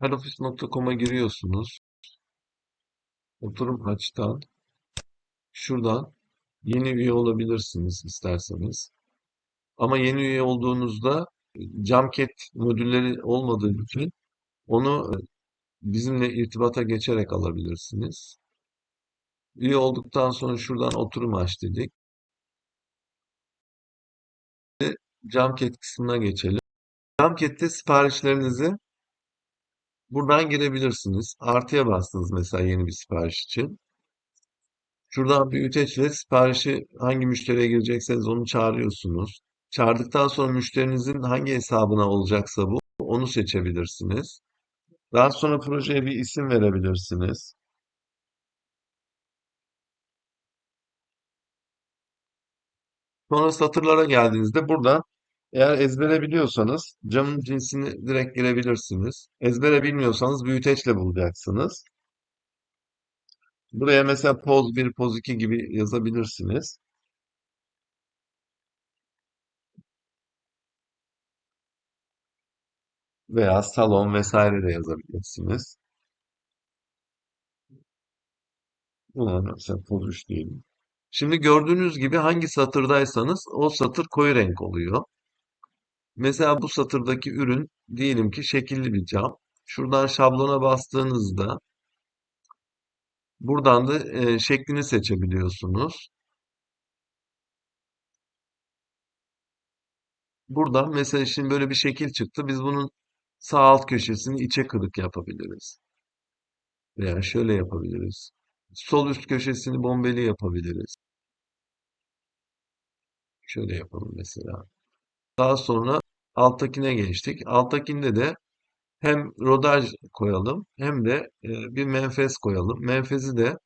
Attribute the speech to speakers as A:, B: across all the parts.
A: Hellooffice.com'a giriyorsunuz. Oturum açtan şuradan yeni üye olabilirsiniz isterseniz. Ama yeni üye olduğunuzda Camket modülleri olmadığı için onu e, bizimle irtibata geçerek alabilirsiniz. Üye olduktan sonra şuradan oturum aç dedik. Camket kısmına geçelim. Camket'te siparişlerinizi buradan girebilirsiniz. Artıya bastınız mesela yeni bir sipariş için. Şuradan büyüteçle siparişi hangi müşteriye girecekseniz onu çağırıyorsunuz. Çağırdıktan sonra müşterinizin hangi hesabına olacaksa bu, onu seçebilirsiniz. Daha sonra projeye bir isim verebilirsiniz. Sonra satırlara geldiğinizde buradan eğer ezbere biliyorsanız camın cinsini direkt girebilirsiniz. Ezbere bilmiyorsanız büyüteçle bulacaksınız. Buraya mesela poz 1, poz 2 gibi yazabilirsiniz. Veya salon vesaire de yazabilirsiniz. Buna mesela poz 3 diyelim. Şimdi gördüğünüz gibi hangi satırdaysanız o satır koyu renk oluyor. Mesela bu satırdaki ürün diyelim ki şekilli bir cam. Şuradan şablona bastığınızda buradan da e, şeklini seçebiliyorsunuz. Buradan mesela şimdi böyle bir şekil çıktı. Biz bunun sağ alt köşesini içe kırık yapabiliriz. Veya şöyle yapabiliriz. Sol üst köşesini bombeli yapabiliriz. Şöyle yapalım mesela. Daha sonra alttakine geçtik. Alttakinde de hem rodaj koyalım hem de e, bir menfez koyalım. Menfezi de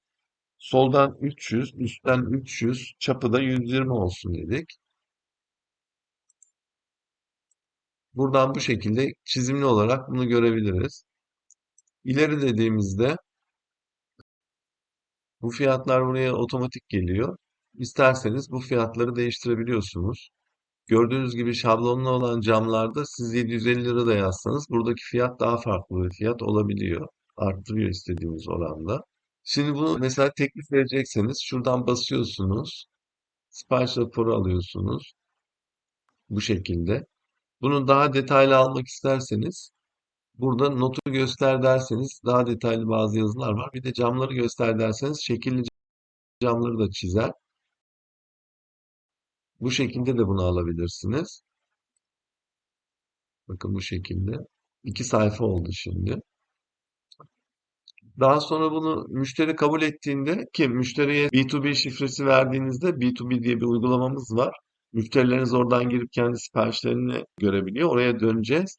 A: soldan 300, üstten 300, çapı da 120 olsun dedik. Buradan bu şekilde çizimli olarak bunu görebiliriz. İleri dediğimizde bu fiyatlar buraya otomatik geliyor. İsterseniz bu fiyatları değiştirebiliyorsunuz. Gördüğünüz gibi şablonlu olan camlarda siz 750 lira da yazsanız buradaki fiyat daha farklı bir fiyat olabiliyor. Arttırıyor istediğiniz oranda. Şimdi bunu mesela teklif verecekseniz şuradan basıyorsunuz. Sipariş raporu alıyorsunuz. Bu şekilde. Bunu daha detaylı almak isterseniz burada notu göster derseniz daha detaylı bazı yazılar var. Bir de camları göster derseniz şekilli camları da çizer. Bu şekilde de bunu alabilirsiniz. Bakın bu şekilde. İki sayfa oldu şimdi. Daha sonra bunu müşteri kabul ettiğinde ki müşteriye B2B şifresi verdiğinizde B2B diye bir uygulamamız var. Müşterileriniz oradan girip kendi siparişlerini görebiliyor. Oraya döneceğiz.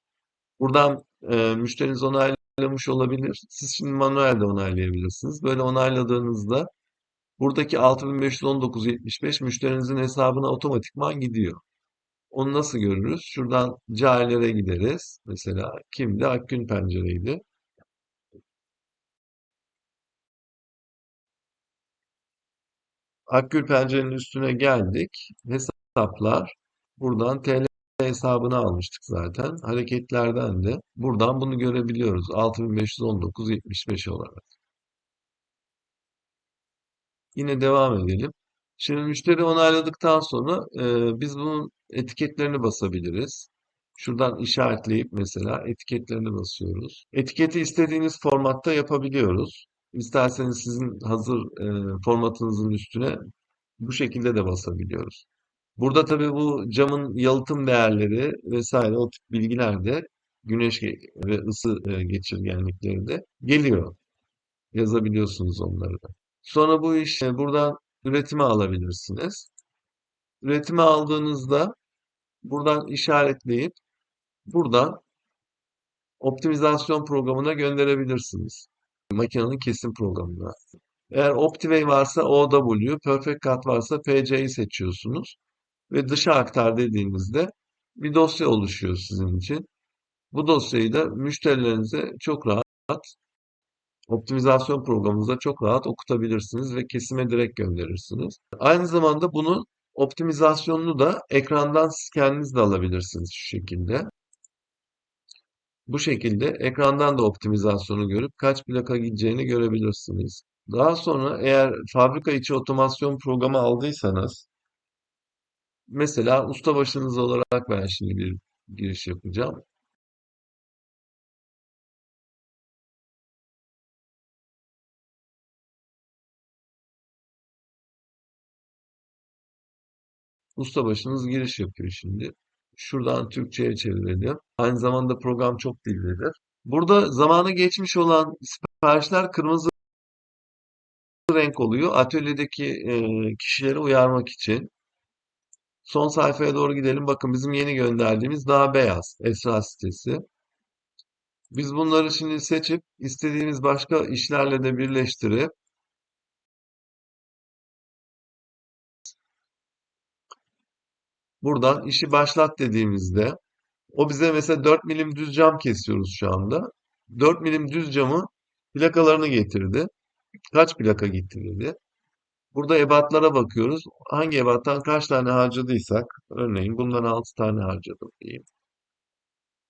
A: Buradan e, müşteriniz onaylamış olabilir. Siz şimdi manuel onaylayabilirsiniz. Böyle onayladığınızda buradaki 6519.75 müşterinizin hesabına otomatikman gidiyor. Onu nasıl görürüz? Şuradan cahillere gideriz. Mesela kimdi? Akgün Pencere'ydi. Akgül pencerenin üstüne geldik. Hesaplar. Buradan TL hesabını almıştık zaten. Hareketlerden de buradan bunu görebiliyoruz. 6519.75 olarak. Yine devam edelim. Şimdi müşteri onayladıktan sonra e, biz bunun etiketlerini basabiliriz. Şuradan işaretleyip mesela etiketlerini basıyoruz. Etiketi istediğiniz formatta yapabiliyoruz. İsterseniz sizin hazır e, formatınızın üstüne bu şekilde de basabiliyoruz. Burada tabii bu camın yalıtım değerleri vesaire o tip bilgiler de güneş ve ısı e, geçirgenlikleri de geliyor. Yazabiliyorsunuz onları da. Sonra bu iş buradan üretime alabilirsiniz. Üretime aldığınızda buradan işaretleyip buradan optimizasyon programına gönderebilirsiniz. Makinenin kesim programına. Eğer Optivay varsa OW, Perfect Cut varsa PC'yi seçiyorsunuz. Ve dışa aktar dediğinizde bir dosya oluşuyor sizin için. Bu dosyayı da müşterilerinize çok rahat optimizasyon programınıza çok rahat okutabilirsiniz ve kesime direkt gönderirsiniz. Aynı zamanda bunun optimizasyonunu da ekrandan siz kendiniz de alabilirsiniz şu şekilde. Bu şekilde ekrandan da optimizasyonu görüp kaç plaka gideceğini görebilirsiniz. Daha sonra eğer fabrika içi otomasyon programı aldıysanız mesela ustabaşınız olarak ben şimdi bir giriş yapacağım. Ustabaşınız giriş yapıyor şimdi. Şuradan Türkçe'ye çevirelim. Aynı zamanda program çok dillidir. Burada zamanı geçmiş olan siparişler kırmızı renk oluyor. Atölyedeki e, kişileri uyarmak için. Son sayfaya doğru gidelim. Bakın bizim yeni gönderdiğimiz daha beyaz. Esra sitesi. Biz bunları şimdi seçip istediğimiz başka işlerle de birleştirip buradan işi başlat dediğimizde o bize mesela 4 milim düz cam kesiyoruz şu anda. 4 milim düz camı plakalarını getirdi. Kaç plaka gitti dedi. Burada ebatlara bakıyoruz. Hangi ebattan kaç tane harcadıysak, örneğin bundan 6 tane harcadım diyeyim.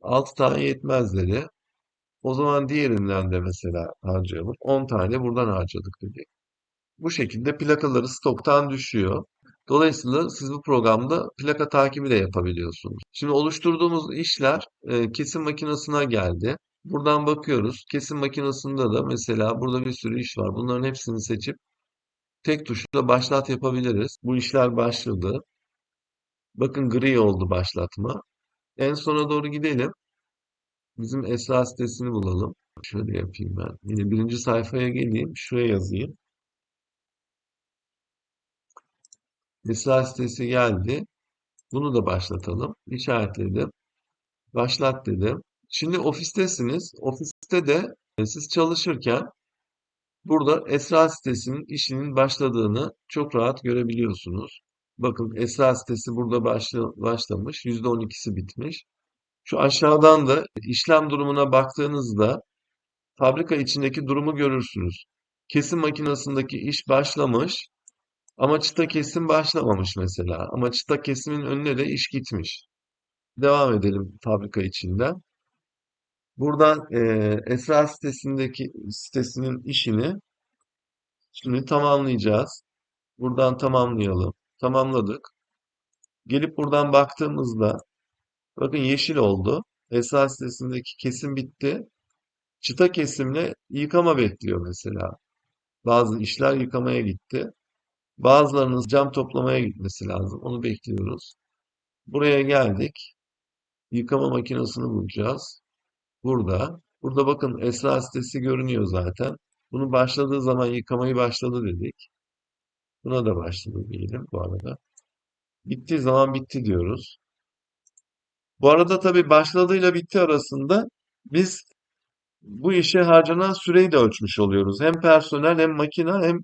A: 6 tane yetmez dedi. O zaman diğerinden de mesela harcayalım. 10 tane buradan harcadık dedik. Bu şekilde plakaları stoktan düşüyor. Dolayısıyla siz bu programda plaka takibi de yapabiliyorsunuz. Şimdi oluşturduğumuz işler e, kesim makinesine geldi. Buradan bakıyoruz. Kesim makinesinde de mesela burada bir sürü iş var. Bunların hepsini seçip tek tuşla başlat yapabiliriz. Bu işler başladı. Bakın gri oldu başlatma. En sona doğru gidelim. Bizim Esra sitesini bulalım. Şöyle yapayım ben. Yine birinci sayfaya geleyim. Şuraya yazayım. Esra sitesi geldi. Bunu da başlatalım. İşaretledim. Başlat dedim. Şimdi ofistesiniz. Ofiste de e, siz çalışırken burada Esra sitesinin işinin başladığını çok rahat görebiliyorsunuz. Bakın Esra sitesi burada başla, başlamış. %12'si bitmiş. Şu aşağıdan da işlem durumuna baktığınızda fabrika içindeki durumu görürsünüz. Kesim makinesindeki iş başlamış ama çıta kesim başlamamış mesela. Ama çıta kesimin önüne de iş gitmiş. Devam edelim fabrika içinden. Buradan e, Esra sitesindeki sitesinin işini şimdi tamamlayacağız. Buradan tamamlayalım. Tamamladık. Gelip buradan baktığımızda bakın yeşil oldu. Esra sitesindeki kesim bitti. Çıta kesimle yıkama bekliyor mesela. Bazı işler yıkamaya gitti. Bazılarınız cam toplamaya gitmesi lazım. Onu bekliyoruz. Buraya geldik. Yıkama makinesini bulacağız. Burada. Burada bakın Esra sitesi görünüyor zaten. Bunu başladığı zaman yıkamayı başladı dedik. Buna da başladı diyelim bu arada. Bittiği zaman bitti diyoruz. Bu arada tabii başladığıyla bitti arasında biz bu işe harcanan süreyi de ölçmüş oluyoruz. Hem personel hem makine hem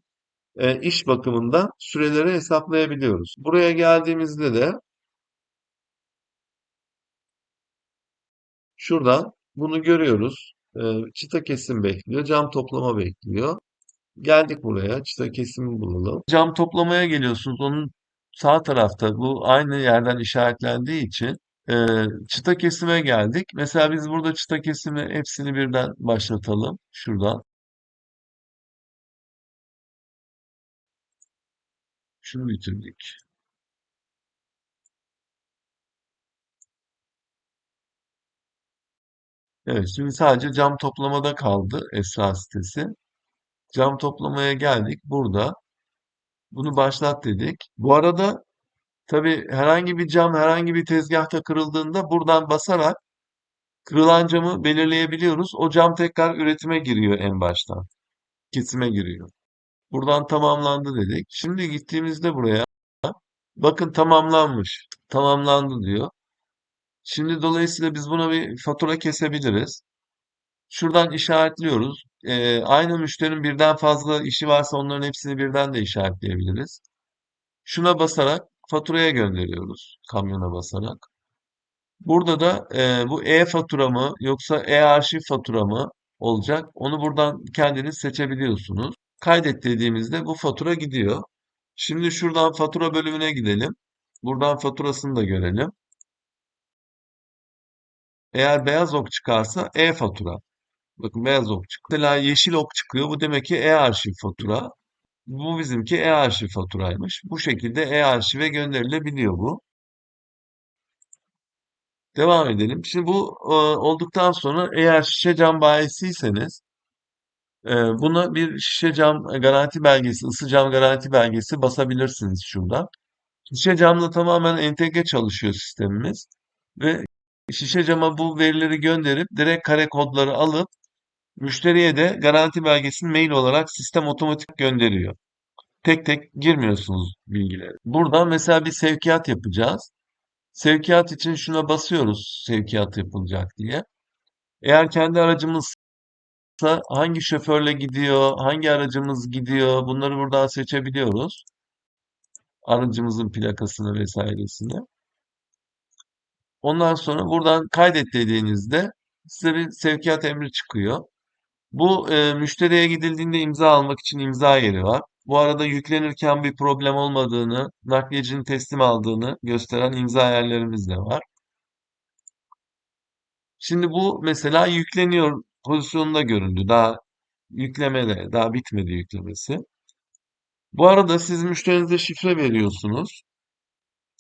A: e, iş bakımından süreleri hesaplayabiliyoruz. Buraya geldiğimizde de şuradan bunu görüyoruz. E, çıta kesim bekliyor, cam toplama bekliyor. Geldik buraya, çıta kesimi bulalım. Cam toplamaya geliyorsunuz. Onun sağ tarafta bu aynı yerden işaretlendiği için e, çıta kesime geldik. Mesela biz burada çıta kesimi hepsini birden başlatalım. Şuradan. Şunu bitirdik. Evet, şimdi sadece cam toplamada kaldı Esra sitesi. Cam toplamaya geldik. Burada bunu başlat dedik. Bu arada tabii herhangi bir cam herhangi bir tezgahta kırıldığında buradan basarak kırılan camı belirleyebiliyoruz. O cam tekrar üretime giriyor en baştan. Kesime giriyor. Buradan tamamlandı dedik. Şimdi gittiğimizde buraya bakın tamamlanmış. Tamamlandı diyor. Şimdi dolayısıyla biz buna bir fatura kesebiliriz. Şuradan işaretliyoruz. Ee, aynı müşterinin birden fazla işi varsa onların hepsini birden de işaretleyebiliriz. Şuna basarak faturaya gönderiyoruz. Kamyona basarak. Burada da e, bu e-fatura mı yoksa e-arşiv fatura mı olacak? Onu buradan kendiniz seçebiliyorsunuz. Kaydet dediğimizde bu fatura gidiyor. Şimdi şuradan fatura bölümüne gidelim. Buradan faturasını da görelim. Eğer beyaz ok çıkarsa e-fatura. Bakın beyaz ok çıkıyor. Mesela yeşil ok çıkıyor. Bu demek ki e-arşiv fatura. Bu bizimki e-arşiv faturaymış. Bu şekilde e-arşive gönderilebiliyor bu. Devam edelim. Şimdi bu e, olduktan sonra eğer şişe cam bayisiyseniz e, buna bir şişe cam garanti belgesi, ısı cam garanti belgesi basabilirsiniz şuradan. Şişe camla tamamen entegre çalışıyor sistemimiz ve şişe cama bu verileri gönderip direkt kare kodları alıp müşteriye de garanti belgesini mail olarak sistem otomatik gönderiyor. Tek tek girmiyorsunuz bilgileri. Buradan mesela bir sevkiyat yapacağız. Sevkiyat için şuna basıyoruz sevkiyat yapılacak diye. Eğer kendi aracımızsa hangi şoförle gidiyor, hangi aracımız gidiyor bunları buradan seçebiliyoruz. Aracımızın plakasını vesairesini. Ondan sonra buradan kaydet dediğinizde size bir sevkiyat emri çıkıyor. Bu e, müşteriye gidildiğinde imza almak için imza yeri var. Bu arada yüklenirken bir problem olmadığını, nakliyecinin teslim aldığını gösteren imza yerlerimiz de var. Şimdi bu mesela yükleniyor pozisyonunda göründü. Daha yüklemede, daha bitmedi yüklemesi. Bu arada siz müşterinize şifre veriyorsunuz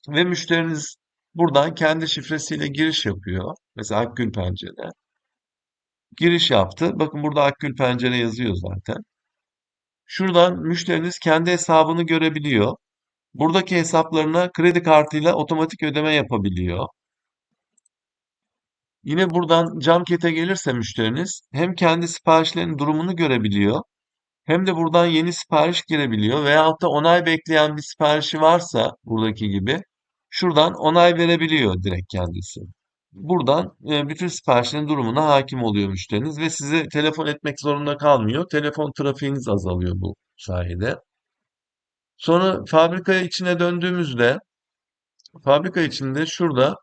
A: ve müşteriniz buradan kendi şifresiyle giriş yapıyor. Mesela Akgül Pencere. Giriş yaptı. Bakın burada Akgül Pencere yazıyor zaten. Şuradan müşteriniz kendi hesabını görebiliyor. Buradaki hesaplarına kredi kartıyla otomatik ödeme yapabiliyor. Yine buradan Camket'e gelirse müşteriniz hem kendi siparişlerinin durumunu görebiliyor hem de buradan yeni sipariş girebiliyor veyahut da onay bekleyen bir siparişi varsa buradaki gibi şuradan onay verebiliyor direkt kendisi. Buradan e, bütün siparişlerin durumuna hakim oluyor müşteriniz ve size telefon etmek zorunda kalmıyor. Telefon trafiğiniz azalıyor bu sayede. Sonra fabrika içine döndüğümüzde fabrika içinde şurada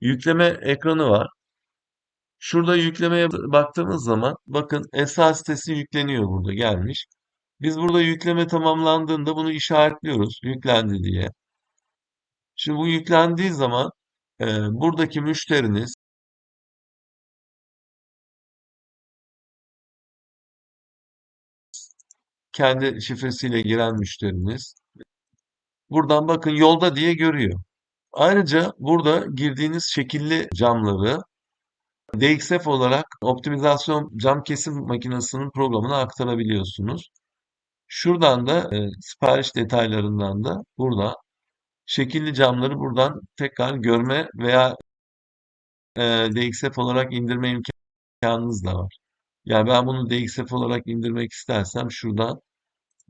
A: yükleme ekranı var. Şurada yüklemeye baktığımız zaman bakın esas sitesi yükleniyor burada gelmiş. Biz burada yükleme tamamlandığında bunu işaretliyoruz yüklendi diye. Şimdi bu yüklendiği zaman e, buradaki müşteriniz kendi şifresiyle giren müşteriniz buradan bakın yolda diye görüyor. Ayrıca burada girdiğiniz şekilli camları DXF olarak optimizasyon cam kesim makinesinin programına aktarabiliyorsunuz. Şuradan da e, sipariş detaylarından da burada şekilli camları buradan tekrar görme veya e, DXF olarak indirme imkanınız da var. Yani ben bunu DXF olarak indirmek istersem şuradan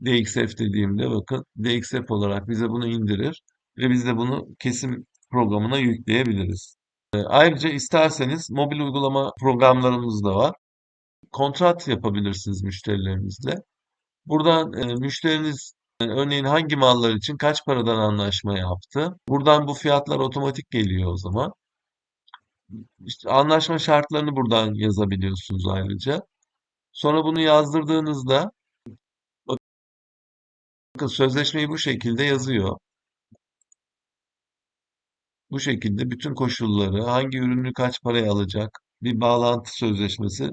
A: DXF dediğimde bakın DXF olarak bize bunu indirir ve biz de bunu kesim programına yükleyebiliriz. E, ayrıca isterseniz mobil uygulama programlarımız da var. Kontrat yapabilirsiniz müşterilerinizle. Buradan e, müşteriniz e, örneğin hangi mallar için kaç paradan anlaşma yaptı? Buradan bu fiyatlar otomatik geliyor o zaman. İşte anlaşma şartlarını buradan yazabiliyorsunuz ayrıca. Sonra bunu yazdırdığınızda bakın sözleşmeyi bu şekilde yazıyor. Bu şekilde bütün koşulları, hangi ürünü kaç paraya alacak, bir bağlantı sözleşmesi